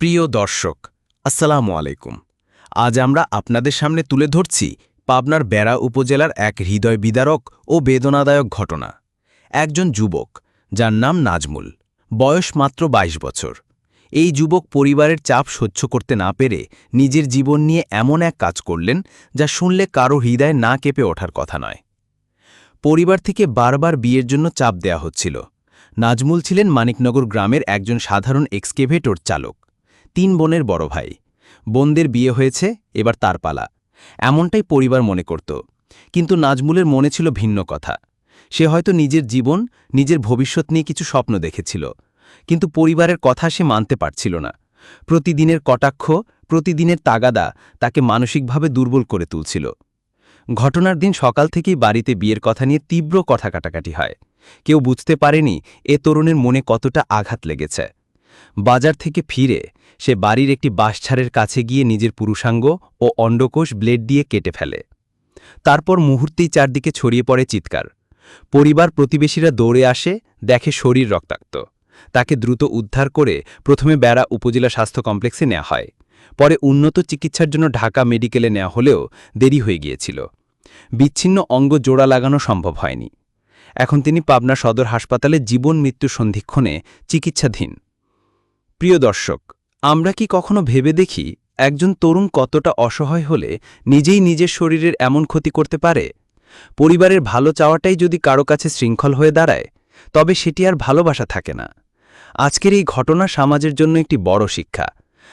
প্রিয় দর্শক, আসসালামু আলাইকুম। আজ আমরা আপনাদের সামনে তুলে ধরছি পাবনার বেড়া উপজেলার এক হৃদয় বিদারক ও বেদনাদায়ক ঘটনা। একজন যুবক, যার নাম নাজমুল, বয়স মাত্র ২২ বছর। এই যুবক পরিবারের চাপ সহ্য করতে না পেরে নিজের জীবন নিয়ে এমন এক কাজ করলেন, যা শুনলে কারও হৃদয় না কেঁপে ওঠার কথা নয়। পরিবার থেকে বারবার বিয়ের জন্য চাপ দেয়া হচ্ছিল। নাজমুল ছিলেন মানিকনগর গ্রামের একজন সাধারণ এক্সকেভেটর চালক। তিন বোনের বড় ভাই। বোনদের বিয়ে হয়েছে, এবার তার পালা। এমনটাই পরিবার মনে করত। কিন্তু নাজমুলের মনে ছিল ভিন্ন কথা। সে হয়তো নিজের জীবন, নিজের ভবিষ্যৎ নিয়ে কিছু স্বপ্ন দেখেছিল। কিন্তু পরিবারের কথা সে মানতে পারছিল না। প্রতিদিনের কটাক্ষ, প্রতিদিনের তাগাদা তাকে মানসিকভাবে দুর্বল করে তুলছিল। ঘটনার দিন সকাল থেকেই বাড়িতে বিয়ের কথা নিয়ে তীব্র কথা কাটাকাটি হয়। কেউ বুঝতে পারেনি এ তরুণের মনে কতটা আঘাত লেগেছে। বাজার থেকে ফিরে সে বাড়ির একটি বাঁশছাড়ের কাছে গিয়ে নিজের পুরুষাঙ্গ ও অণ্ডকোষ ব্লেড দিয়ে কেটে ফেলে। তারপর মুহূর্তেই চারদিকে ছড়িয়ে পড়ে চিৎকার। পরিবার প্রতিবেশীরা দৌড়ে আসে, দেখে শরীর রক্তাক্ত। তাকে দ্রুত উদ্ধার করে প্রথমে বেড়া উপজেলা স্বাস্থ্য কমপ্লেক্সে নেওয়া হয়। পরে উন্নত চিকিৎসার জন্য ঢাকা মেডিকেলে নেওয়া হলেও দেরি হয়ে গিয়েছিল। বিচ্ছিন্ন অঙ্গ জোড়া লাগানো সম্ভব হয়নি। এখন তিনি পাবনা সদর হাসপাতালে জীবন মৃত্যু সন্ধিক্ষণে চিকিৎসাধীন। প্রিয় দর্শক, আমরা কি কখনো ভেবে দেখি একজন তরুণ কতটা অসহায় হলে নিজেই নিজের শরীরের এমন ক্ষতি করতে পারে? পরিবারের ভালো চাওয়াটাই যদি কারও কাছে শৃঙ্খল হয়ে দাঁড়ায়, তবে সেটি আর ভালোবাসা থাকে না। আজকের এই ঘটনা সমাজের জন্য একটি বড় শিক্ষা।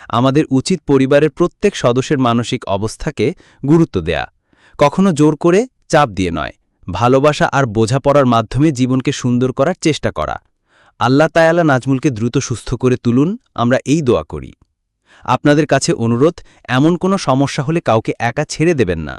আমাদের উচিত পরিবারের প্রত্যেক সদস্যের মানসিক অবস্থাকে গুরুত্ব দেয়া। কখনো জোর করে চাপ দিয়ে নয়। ভালোবাসা আর বোঝাপড়ার মাধ্যমে জীবনকে সুন্দর করার চেষ্টা করা। আল্লাহ তায়ালা নাজমুলকে দ্রুত সুস্থ করে তুলুন, আমরা এই দোয়া করি। আপনাদের কাছে অনুরোধ, এমন কোনো সমস্যা হলে কাউকে একা ছেড়ে দেবেন না।